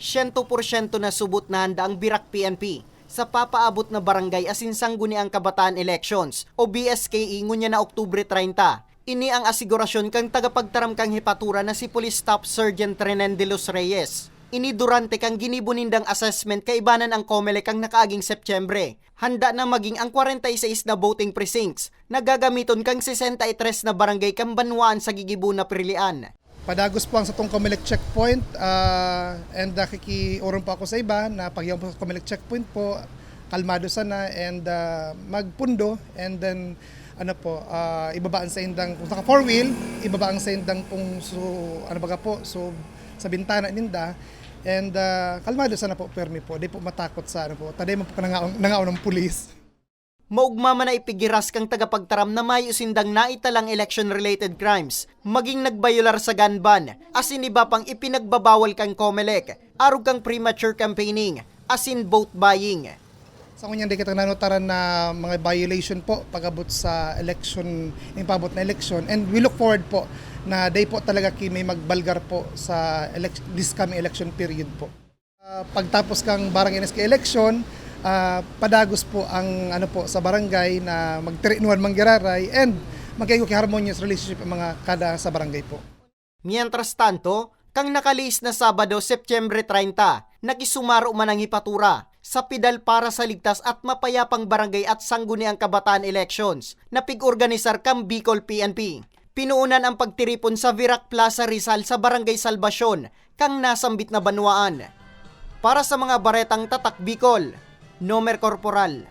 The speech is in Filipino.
100% na subot na handa ang Birak PNP sa papaabot na barangay asin sangguniang kabataan elections o BSKE ngunya na Oktubre 30. Ini ang asigurasyon kang tagapagtaram kang hipatura na si Police Staff Sergeant Renen de los Reyes. Ini durante kang ginibunindang assessment kaibanan ang COMELEC ang nakaaging Septyembre. Handa na maging ang 46 na voting precincts na gagamiton kang 63 na barangay kang banwaan sa gigibu na prilian. Padagos po ang sa tong Comelec checkpoint ah, and nakikiurong po ako sa iba na pag yung Comelec checkpoint po, kalmado sana and ah, magpundo and then ano po, ah, ibabaan sa indang, kung naka four wheel, ibabaan sa indang pong so, ano baga po, so sa bintana ninda and ah, kalmado sana po permi po, di po matakot sa ano po, taday mo po nangaon, nangaon ng pulis. Maugma man na ipigiras kang tagapagtaram na may usindang naitalang election-related crimes, maging nagbayular sa gun ban, asin iba pang ipinagbabawal kang COMELEC, arog kang premature campaigning, asin vote buying. Sa kunyang di kita nanutaran na mga violation po pagabot sa election, yung pabot na election. And we look forward po na day po talaga may magbalgar po sa elec- this coming election period po. Ah, pagtapos kang barang NSK election, ah, padagos po ang ano po sa barangay na magtirinuan manggiraray and magkayo harmonious relationship ang mga kada sa barangay po. Mientras tanto, kang nakalis na Sabado, Setyembre 30, nakisumaro man ang hipatura sa pidal para sa ligtas at mapayapang barangay at sangguniang kabataan elections na pig-organisar kang Bicol PNP. Pinuunan ang pagtiripon sa Virac Plaza Rizal sa Barangay Salvacion kang nasambit na banwaan. Para sa mga baretang tatak Bicol, Nomer Corporal,